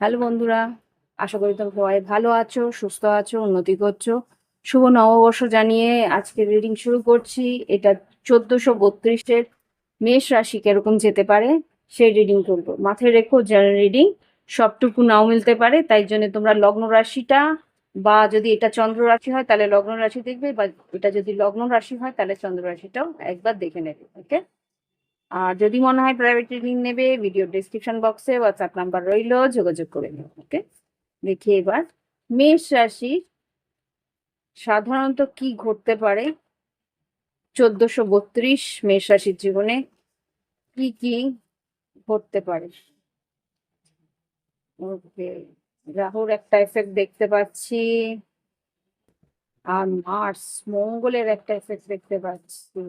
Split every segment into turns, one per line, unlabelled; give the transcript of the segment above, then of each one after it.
Hello বন্ধুরা, আশা করি তোমরা সবাই ভালো আছো, সুস্থ আছো, উন্নতি করছ। শুভ নববর্ষ জানিয়ে আজকে রিডিং শুরু করছি। এটা চোদ্দশো বত্রিশের মেষ রাশি কীরকম যেতে পারে, সেই রিডিং করব মাথায় রেখো জেনারেল রিডিং সবটুকু নাও মিলতে পারে, তাই জন্য তোমরা লগ্ন রাশিটা বা যদি এটা চন্দ্র রাশি হয় তাহলে লগ্ন রাশি দেখবে বা এটা যদি লগ্ন রাশি হয় তাহলে চন্দ্র রাশিটাও একবার দেখে নেবে, ওকে? আর যদি মনে হয় প্রাইভেট রিডিং নেবে ভিডিও ডিসক্রিপশন বক্সে হোয়াটসঅ্যাপ নাম্বার রইল, যোগাযোগ করে নেবে ওকে? দেখি এবার, মেষ রাশি সাধারণত কি ঘটতে পারে? চোদ্দশো বত্রিশ মেষ রাশির জীবনে কি কি ঘটতে পারে? ওকে রাহুর একটা এফেক্ট দেখতে পাচ্ছি। আর মার্স মঙ্গলের একটা এফেক্ট দেখতে পাচ্ছি।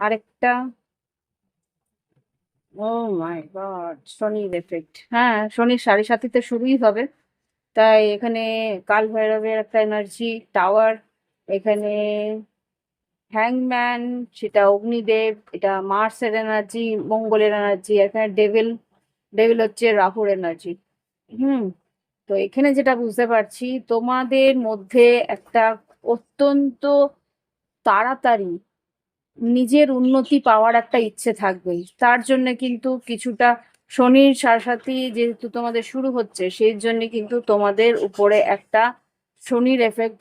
আরেকটা? ও মাই গড শনির এফেক্ট হ্যাঁ শনির সাড়ে সাতিতে শুরুই হবে। তাই এখানে কাল ভৈরবের একটা এনার্জি টাওয়ার এখানে হ্যাংম্যান সেটা অগ্নিদেব, এটা মার্সের এনার্জি মঙ্গলের এনার্জি এখানে ডেভিল ডেভিল হচ্ছে রাহুর এনার্জি হুম, তো এখানে যেটা বুঝতে পারছি, তোমাদের মধ্যে একটা অত্যন্ত তাড়াতাড়ি নিজের উন্নতি পাওয়ার একটা ইচ্ছে থাকবে। তার জন্য কিন্তু কিছুটা শনির সাথে যেহেতু তোমাদের শুরু হচ্ছে, সেই জন্য কিন্তু তোমাদের উপরে একটা শনির এফেক্ট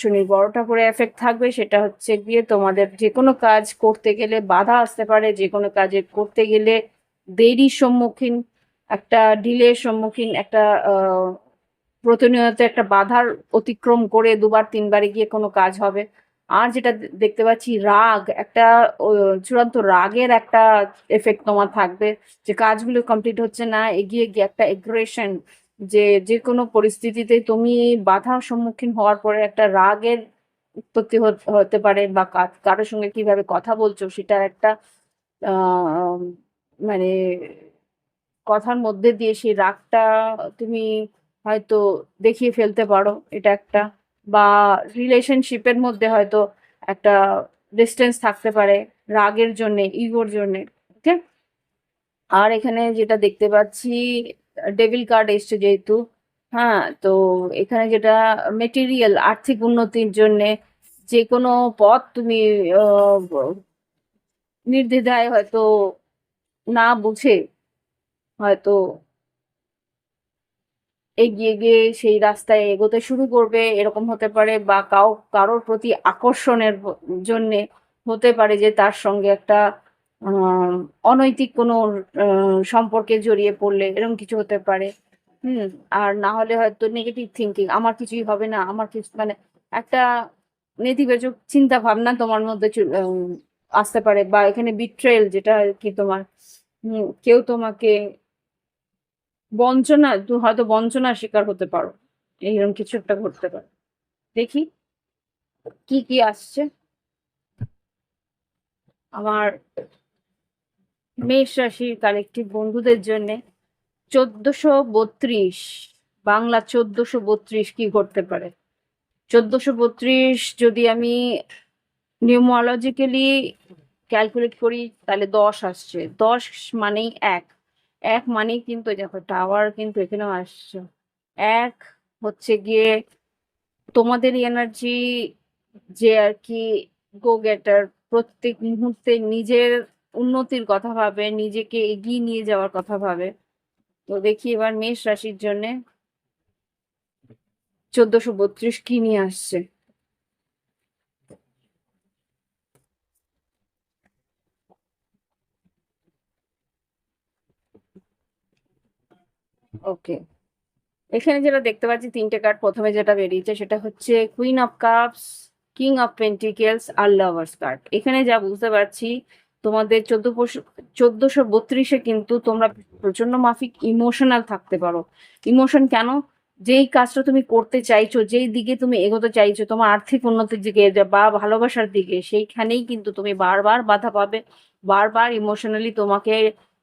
শনির বড়টা করে এফেক্ট থাকবে। সেটা হচ্ছে গিয়ে তোমাদের যে কোনো কাজ করতে গেলে বাধা আসতে পারে, যে কোনো কাজে করতে গেলে দেরির সম্মুখীন, একটা ডিলের সম্মুখীন, একটা প্রতিনিয়ত একটা বাধার অতিক্রম করে দুবার, তিনবারে গিয়ে কোনো কাজ হবে। আর যেটা দেখতে পাচ্ছি, রাগ, একটা চূড়ান্ত রাগের একটা এফেক্ট তোমার থাকবে যে কাজগুলো কমপ্লিট হচ্ছে না, এগিয়ে গিয়ে একটা এগ্রেশন যে যে কোনো পরিস্থিতিতে তুমি বাধার সম্মুখীন হওয়ার পরে একটা রাগের উৎপত্তি হতে পারে বা কারোর সঙ্গে কীভাবে কথা বলছো সেটা একটা মানে কথার মধ্যে দিয়ে সেই রাগটা তুমি হয়তো দেখিয়ে ফেলতে পারো, এটা একটা। বা রিলেশনশিপের মধ্যে হয়তো একটা ডিস্টেন্স থাকতে পারে, রাগের জন্যে ইগোর জন্যে ওকে আর এখানে যেটা দেখতে পাচ্ছি ডেভিল কার্ড এসছে যেহেতু হ্যাঁ? তো এখানে যেটা মেটেরিয়াল আর্থিক উন্নতির জন্যে যে কোনো পথ তুমি নির্দ্বিধায় হয়তো না বুঝে হয়তো এগিয়ে গিয়ে সেই রাস্তায় এগোতে শুরু করবে, এরকম হতে পারে বা কাউ, কারোর প্রতি আকর্ষণের জন্যে হতে পারে যে তার সঙ্গে একটা অনৈতিক কোনো সম্পর্কে জড়িয়ে পড়লে এরকম কিছু হতে পারে। হুম, আর না হলে হয়তো নেগেটিভ থিঙ্কিং আমার কিছুই হবে না, আমার কিছু মানে একটা নেতিবাচক চিন্তা ভাবনা তোমার মধ্যে আসতে পারে বা এখানে বিট্রেল যেটা কি তোমার কেউ তোমাকে বঞ্চনা হয়তো বঞ্চনার শিকার হতে পারো। এইরকম কিছু একটা ঘটতে পারে। দেখি কি কি আসছে। আমার মেষ রাশির কালেকটিভ বন্ধুদের জন্য চোদ্দশো বত্রিশ, বাংলা চোদ্দশো বত্রিশ কি ঘটতে পারে? চোদ্দশো বত্রিশ যদি আমি নিউমোলজিক্যালি ক্যালকুলেট করি, তাহলে দশ আসছে। দশ মানেই এক। এক মানেই কিন্তু দেখো টাওয়ার কিন্তু এখানেও আসছে। এক হচ্ছে গিয়ে তোমাদের এনার্জি যে আর কি গো গেটার প্রত্যেক মুহূর্তে নিজের উন্নতির কথা ভাবে, নিজেকে এগিয়ে নিয়ে যাওয়ার কথা ভাবে। তো দেখি এবার মেষ রাশির জন্যে চোদ্দশো বত্রিশ কি নিয়ে আসছে। ওকে এখানে যেটা দেখতে পাচ্ছি, তিনটে কার্ড প্রথমে যেটা বেরিয়েছে সেটা হচ্ছে queen of cups king of pentacles R lovers card এখানে যা বুঝতে পারছি, তোমাদের চোদ্দ চোদ্দশো বত্রিশে কিন্তু তোমরা প্রচণ্ড মাফিক ইমোশনাল থাকতে পারো। ইমোশন কেন? যেই কাজটা তুমি করতে চাইছো, যেই দিকে তুমি এগোতে চাইছো, তোমার আর্থিক উন্নতির দিকে বা ভালোবাসার দিকে, সেইখানেই কিন্তু তুমি বারবার বাধা পাবে, বারবার ইমোশনালি তোমাকে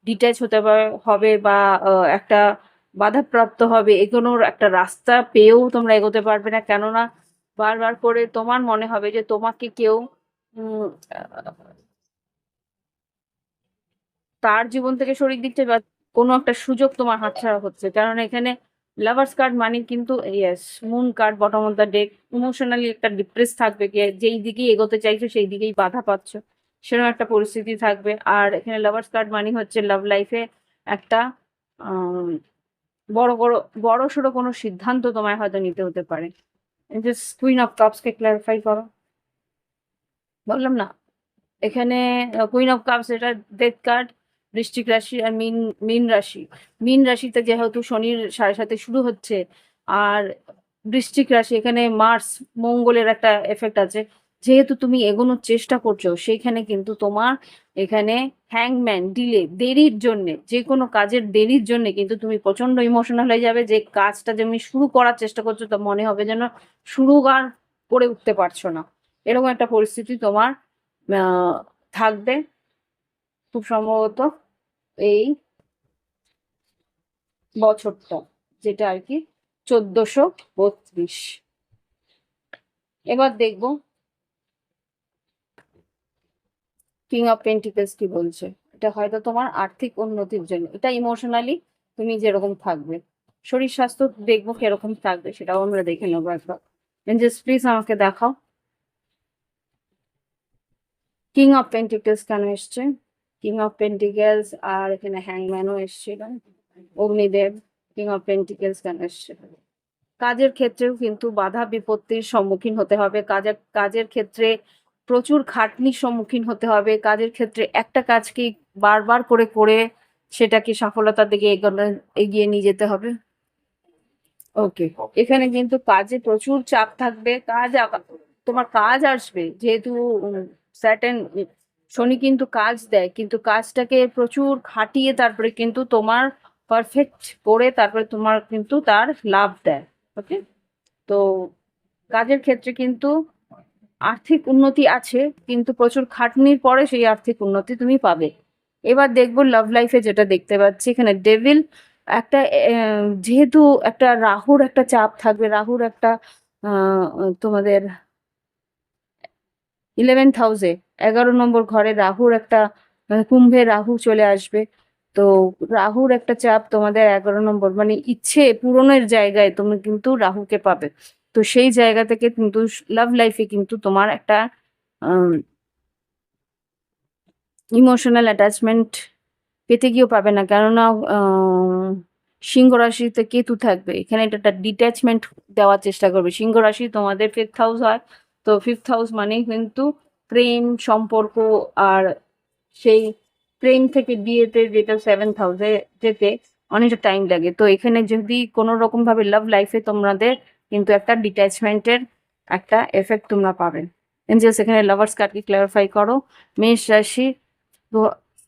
ডিট্যাচ হতে হবে বা একটা বাধাপ্রাপ্ত হবে, এগোনোর একটা রাস্তা পেয়েও তোমরা এগোতে পারবে না। কেননা বারবার করে তোমার মনে হবে যে তোমাকে কেউ তার জীবন থেকে সরিয়ে দিচ্ছে বা কোনো একটা সুযোগ তোমার হাতছাড়া হচ্ছে। কারণ এখানে লাভার্স কার্ড মানে কিন্তু yes moon card bottom of the deck emotionally একটা ডিপ্রেস থাকবে যেই দিকেই এগোতে চাইছো সেই দিকেই বাধা পাচ্ছ। সেরকম একটা পরিস্থিতি থাকবে। আর এখানে লাভার্স কার্ড মানে হচ্ছে লাভ লাইফে একটা বড় বড় বড় সড়ো কোনো সিদ্ধান্ত তোমায় হয়তো নিতে হতে পারে। যে কুইন অফ কাপসকে ক্লারিফাই করো। বললাম না। এখানে কুইন অফ কাপস এটা ডেথ কার্ড বৃষ্টিক রাশি আর মিন মিন রাশি। মিন রাশিতে যেহেতু শনির সাড়ে সাথে শুরু হচ্ছে, আর বৃষ্টিক রাশি এখানে মার্স মঙ্গলের একটা এফেক্ট আছে। যেহেতু তুমি এগোনোর চেষ্টা করছ, সেইখানে কিন্তু তোমার এখানে হ্যাংম্যান ডিলে দেরির জন্যে, যে কোনো কাজের দেরির জন্য কিন্তু তুমি প্রচণ্ড ইমোশনাল হয়ে যাবে। যে কাজটা যেমনি শুরু করার চেষ্টা করছ, তো মনে হবে যেন শুরু আর করে উঠতে পারছ না। এরকম একটা পরিস্থিতি তোমার থাকবে। খুব সম্ভবত এই বছরটা, যেটা আর কি চোদ্দশো বত্রিশ। এবার দেখব কিং অফ পেন্টিকলস কি বলছে? এটা হয়তো তোমার আর্থিক উন্নতির জন্য। এটা ইমোশনালি তুমি যেরকম থাকবে। শরীর স্বাস্থ্য দেখব কীরকম থাকবে সেটাও আমরা দেখে নেব একবার। প্লিজ আমাকে দেখাও। কিং অফ পেন্টিকলস কেন এসছে? কিং অফ পেন্টিকেলস আর এখানে হ্যাংম্যানও এসছিল। অগ্নিদেব কিং অফ পেন্টিকেলস কেন এসছে? কাজের ক্ষেত্রেও কিন্তু বাধা বিপত্তির সম্মুখীন হতে হবে। কাজের কাজের ক্ষেত্রে প্রচুর খাটনির সম্মুখীন হতে হবে। কাজের ক্ষেত্রে একটা কাজকে বারবার করে করে সেটাকে সফলতার দিকে এগোনো, এগিয়ে নিয়ে যেতে হবে। ওকে এখানে কিন্তু কাজে প্রচুর চাপ থাকবে। কাজ তোমার কাজ আসবে। যেহেতু স্যাটেন শনি কিন্তু কাজ দেয়, কিন্তু কাজটাকে প্রচুর খাটিয়ে তারপরে কিন্তু তোমার পারফেক্ট করে তারপরে তোমার কিন্তু তার লাভ দেয়। ওকে তো, কাজের ক্ষেত্রে কিন্তু আর্থিক উন্নতি আছে, কিন্তু প্রচুর খাটনির পরে সেই আর্থিক উন্নতি তুমি পাবে। এবার দেখব লাভ লাইফে যেটা দেখতে পাচ্ছি এখানে ডেভিল একটা যেহেতু একটা রাহুর একটা চাপ থাকবে, রাহুর একটা তোমাদের ইলেভেন্থ হাউসে এগারো নম্বর ঘরে রাহুর একটা কুম্ভে রাহু চলে আসবে। তো রাহুর একটা চাপ তোমাদের এগারো নম্বর মানে ইচ্ছে পূরণের জায়গায় তুমি কিন্তু রাহুকে পাবে। তো সেই জায়গা থেকে কিন্তু লাভ লাইফে কিন্তু তোমার একটা ইমোশনাল অ্যাটাচমেন্ট পেতে গিয়েও পাবে না। কেননা সিংহ রাশিতে কেতু থাকবে। এখানে এটা একটা ডিট্যাচমেন্ট দেওয়ার চেষ্টা করবে। সিংহ রাশি তোমাদের ফিফথ হাউস হয়। তো ফিফথ হাউস মানে কিন্তু প্রেম, সম্পর্ক আর সেই প্রেম থেকে বিয়েতে যেটা সেভেন্থ হাউসে যেতে অনেকটা টাইম লাগে। তো এখানে যদি কোনো রকম ভাবে লাভ লাইফে তোমাদের কিন্তু একটা ডিট্যাচমেন্টের একটা এফেক্ট তোমরা পাবে। এঞ্জেলস এখানে লাভার্স কার্ডকে ক্লারিফাই করো। মেষ রাশি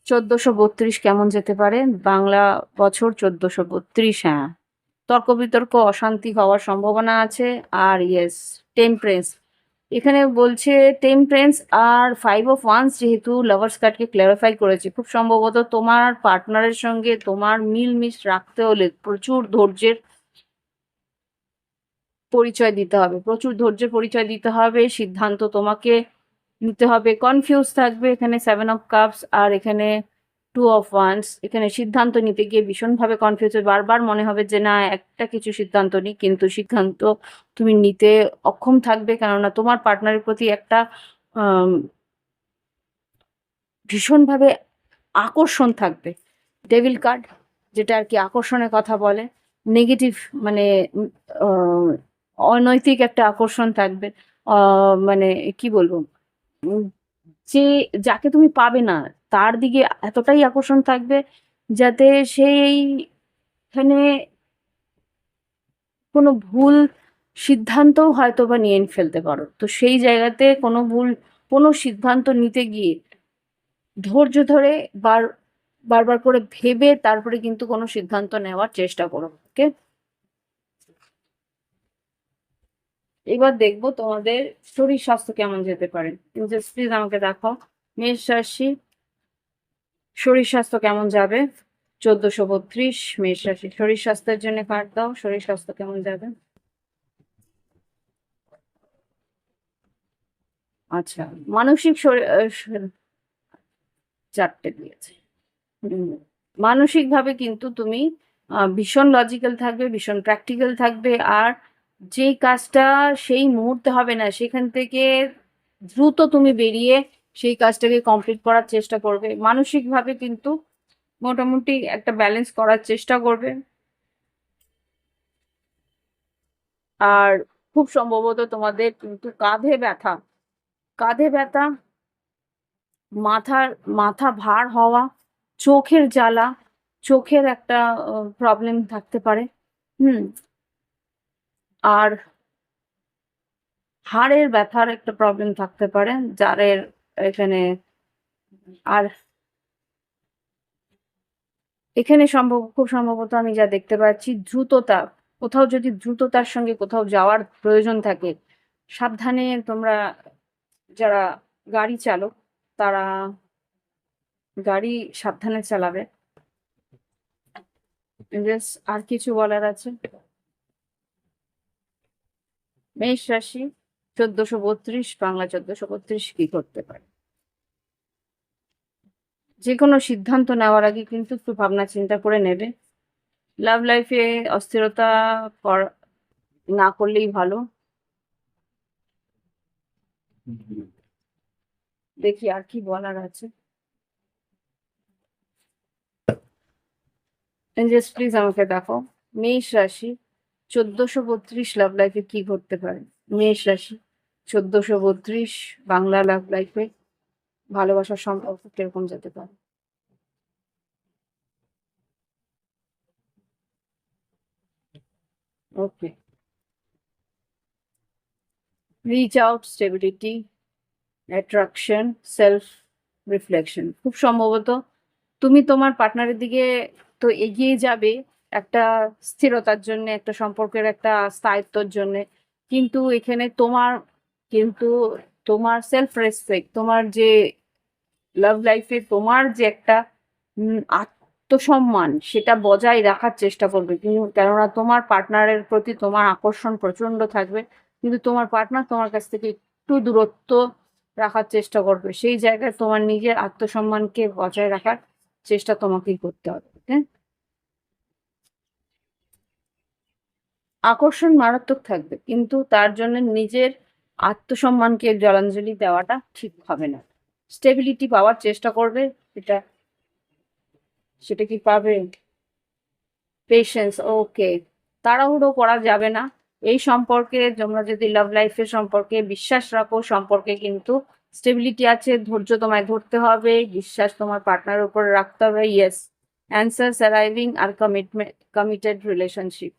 চোদ্দশো বত্রিশ কেমন যেতে পারে? বাংলা বছর চোদ্দশো বত্রিশ হ্যাঁ। তর্ক বিতর্ক, অশান্তি হওয়ার সম্ভাবনা আছে, আর ইয়েস টেম্পারেন্স এখানে বলছে টেম্পারেন্স আর ফাইভ অফ ওয়ান্স যেহেতু লাভার্স কার্ডকে ক্লারিফাই করেছে, খুব সম্ভবত তোমার পার্টনারের সঙ্গে তোমার মিলমিশ রাখতে হলে প্রচুর ধৈর্যের পরিচয় দিতে হবে, প্রচুর ধৈর্যের পরিচয় দিতে হবে, সিদ্ধান্ত তোমাকে নিতে হবে কনফিউজ থাকবে, এখানে সেভেন অফ কাপস আর এখানে টু অফ ওয়ান্স এখানে সিদ্ধান্ত নিতে গিয়ে ভীষণভাবে কনফিউজ হয়ে, বারবার মনে হবে যে না, একটা কিছু সিদ্ধান্ত নিই, কিন্তু সিদ্ধান্ত তুমি নিতে অক্ষম থাকবে, কেননা তোমার পার্টনারের প্রতি একটা ভীষণভাবে আকর্ষণ থাকবে। ডেভিল কার্ড যেটা আর কি আকর্ষণের কথা বলে নেগেটিভ মানে অনৈতিক একটা আকর্ষণ থাকবে। মানে কি বলব? যে যাকে তুমি পাবে না, তার দিকে এতটাই আকর্ষণ থাকবে যাতে সেই এখানে কোনো ভুল সিদ্ধান্তও হয়তো বা নিয়ে ফেলতে পারো। তো সেই জায়গাতে কোনো ভুল, কোনো সিদ্ধান্ত নিতে গিয়ে ধৈর্য ধরে বার, বারবার করে ভেবে তারপরে কিন্তু কোনো সিদ্ধান্ত নেওয়ার চেষ্টা করো ওকে এবার দেখব তোমাদের শরীর স্বাস্থ্য কেমন যেতে পারে। প্লিজ আমাকে দেখো, মেষ রাশি, শরীর স্বাস্থ্য কেমন যাবে? চোদ্দশো বত্রিশ, মেষ রাশি, শরীর স্বাস্থ্যের জন্য কার্ড দাও, শরীর স্বাস্থ্য কেমন যাবে? আচ্ছা মানসিক চারটে দিয়েছে। মানসিক ভাবে কিন্তু তুমি ভীষণ লজিক্যাল থাকবে, ভীষণ প্র্যাকটিক্যাল থাকবে, আর যেই কাজটা সেই মুহূর্তে হবে না, সেখান থেকে দ্রুত তুমি বেরিয়ে সেই কাজটাকে কমপ্লিট করার চেষ্টা করবে। মানসিকভাবে কিন্তু মোটামুটি একটা ব্যালেন্স করার চেষ্টা করবে। আর খুব সম্ভবত তোমাদের কিন্তু কাঁধে ব্যথা কাঁধে ব্যথা, মাথার, মাথা ভার হওয়া, চোখের জ্বালা, চোখের একটা প্রবলেম থাকতে পারে। হুম আর হাড়ের ব্যথার একটা প্রবলেম থাকতে পারে, যাদের এখানে আর এখানে সম্ভব, খুব সম্ভবত আমি যা দেখতে পাচ্ছি, দ্রুততা, কোথাও যদি দ্রুততার সঙ্গে কোথাও যাওয়ার প্রয়োজন থাকে, সাবধানে তোমরা যারা গাড়ি চালক, তারা গাড়ি সাবধানে চালাবে। আর কিছু বলার আছে? মেষ রাশি চোদ্দশো বত্রিশ, বাংলা চোদ্দশো বত্রিশ কি করতে পারে? যে কোনো সিদ্ধান্ত নেওয়ার আগে কিন্তু একটু ভাবনা চিন্তা করে নেবে। লাভ লাইফে অস্থিরতা না করলেই ভালো। দেখি আর কি বলার আছে। প্লিজ আমাকে দেখো। মেষ রাশি চোদ্দশো বত্রিশ লাভ লাইফে কি ঘটতে পারে? মেষ রাশি। চোদ্দশো বত্রিশ বাংলা লাভ লাইফে ভালোবাসার সম্পর্ক কীরকম যেতে পারে? Okay reach out stability attraction self reflection খুব সম্ভবত তুমি তোমার পার্টনারের দিকে তো এগিয়ে যাবে একটা স্থিরতার জন্য, একটা সম্পর্কের একটা স্থায়িত্বর জন্য। কিন্তু এখানে তোমার, কিন্তু তোমার সেলফ রেসপেক্ট তোমার যে লাভ লাইফে তোমার যে একটা আত্মসম্মান, সেটা বজায় রাখার চেষ্টা করবে। কিন্তু কেননা তোমার পার্টনারের প্রতি তোমার আকর্ষণ প্রচণ্ড থাকবে। কিন্তু তোমার পার্টনার তোমার কাছ থেকে একটু দূরত্ব রাখার চেষ্টা করবে। সেই জায়গায় তোমার নিজের আত্মসম্মানকে বজায় রাখার চেষ্টা তোমাকেই করতে হবে হ্যাঁ? আকর্ষণ মারাত্মক থাকবে, কিন্তু তার জন্য নিজের আত্মসম্মানকে জলাঞ্জলি দেওয়াটা ঠিক হবে না। স্টেবিলিটি পাওয়ার চেষ্টা করবে, এটা, সেটা কি পাবে? পেশেন্স ওকে তাড়াহুড়ো করা যাবে না। এই সম্পর্কে, তোমরা যদি লাভ লাইফের সম্পর্কে বিশ্বাস রাখো, সম্পর্কে কিন্তু স্টেবিলিটি আছে, ধৈর্য তোমায় ধরতে হবে, বিশ্বাস তোমার পার্টনারের উপর রাখতে হবে ইয়েস অ্যান্সার্স অ্যারাইভিং আর কমিটমেন্ট কমিটেড রিলেশনশিপ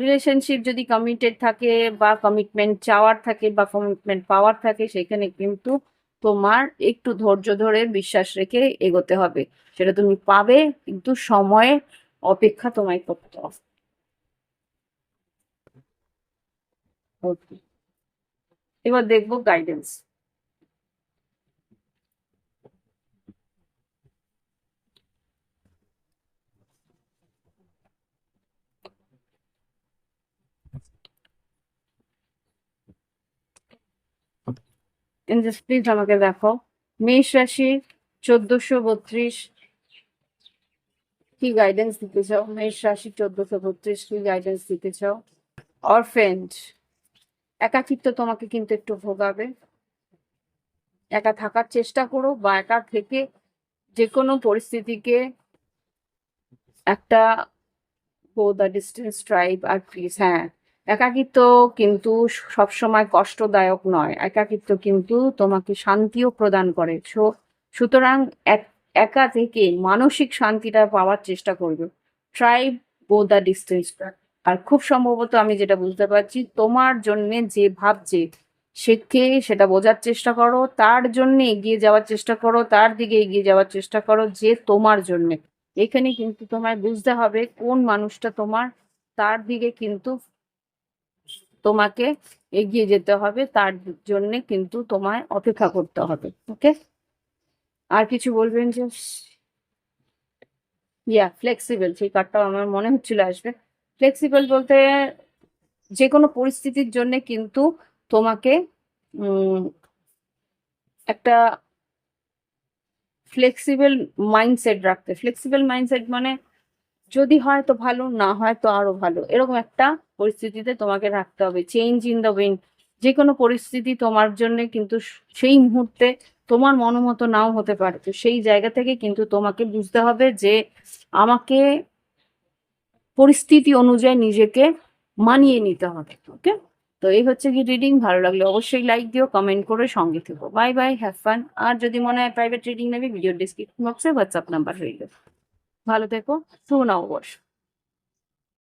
রিলেশনশিপ যদি কমিটেড থাকে বা কমিটমেন্ট চাওয়ার থাকে বা কমিটমেন্ট পাওয়ার থাকে, সেখানে কিন্তু তোমার একটু ধৈর্য ধরে বিশ্বাস রেখে এগোতে হবে। সেটা তুমি পাবে, কিন্তু সময়ে অপেক্ষা তোমায় করতে হবে। এবার দেখব গাইডেন্স প্লিজ আমাকে দেখো। মেষ রাশি, চোদ্দশো বত্রিশ। কি গাইডেন্স দিতে চাও? মেষ রাশি, চোদ্দশো বত্রিশ, কি গাইডেন্স দিতে চাও? অরফেন্ড একাকিত্ব তোমাকে কিন্তু একটু ভোগাবে। একা থাকার চেষ্টা করো বা একা থেকে যে কোনো পরিস্থিতিকে একটা গো দ্য ডিস্টেন্স ট্রাইব আর প্লিজ হ্যাঁ। একাকিত্ব কিন্তু সবসময় কষ্টদায়ক নয়। একাকিত্ব কিন্তু তোমাকে শান্তিও প্রদান করে। সো, সুতরাং এক- থেকে মানসিক শান্তিটা পাওয়ার চেষ্টা করবে। ট্রাইব গো দ্য ডিস্টেন্স আর খুব সম্ভবত আমি যেটা বুঝতে পারছি, তোমার জন্য যে ভাবছে সেকে সেটা বোঝার চেষ্টা করো। তার জন্য এগিয়ে যাওয়ার চেষ্টা করো। তার দিকে এগিয়ে যাওয়ার চেষ্টা করো যে তোমার জন্য। এখানে কিন্তু তোমায় বুঝতে হবে কোন মানুষটা তোমার, তার দিকে কিন্তু তোমাকে এগিয়ে যেতে হবে, তার জন্য কিন্তু তোমায় অপেক্ষা করতে হবে ওকে আর কিছু বলবেন যে? ইয়া ফ্লেক্সিবল সেই কার্ডটাও আমার মনে হচ্ছিল আসবে। ফ্লেক্সিবল বলতে যে কোনো পরিস্থিতির জন্য কিন্তু তোমাকে একটা ফ্লেক্সিবল মাইন্ডসেট রাখতে। ফ্লেক্সিবল মাইন্ডসেট মানে যদি হয় তো ভালো, না হয় তো আরও ভালো। এরকম একটা পরিস্থিতিতে তোমাকে রাখতে হবে। চেঞ্জ ইন দ্য উইন্ড যে কোনো পরিস্থিতি তোমার জন্য কিন্তু সেই মুহূর্তে তোমার মনোমতো নাও হতে পারে। তো সেই জায়গা থেকে কিন্তু তোমাকে বুঝতে হবে যে আমাকে পরিস্থিতি অনুযায়ী নিজেকে মানিয়ে নিতে হবে ওকে তো এই হচ্ছে কি রিডিং ভালো লাগলে অবশ্যই লাইক দিও কমেন্ট করে সঙ্গে থেকো। বাই বাই হ্যাভ ফান আর যদি মনে হয় প্রাইভেট রিডিং নেবে ভিডিও ডিসক্রিপশন বক্সে হোয়াটসঅ্যাপ নাম্বার রইল। ভালো থেকো শুভ নববর্ষ।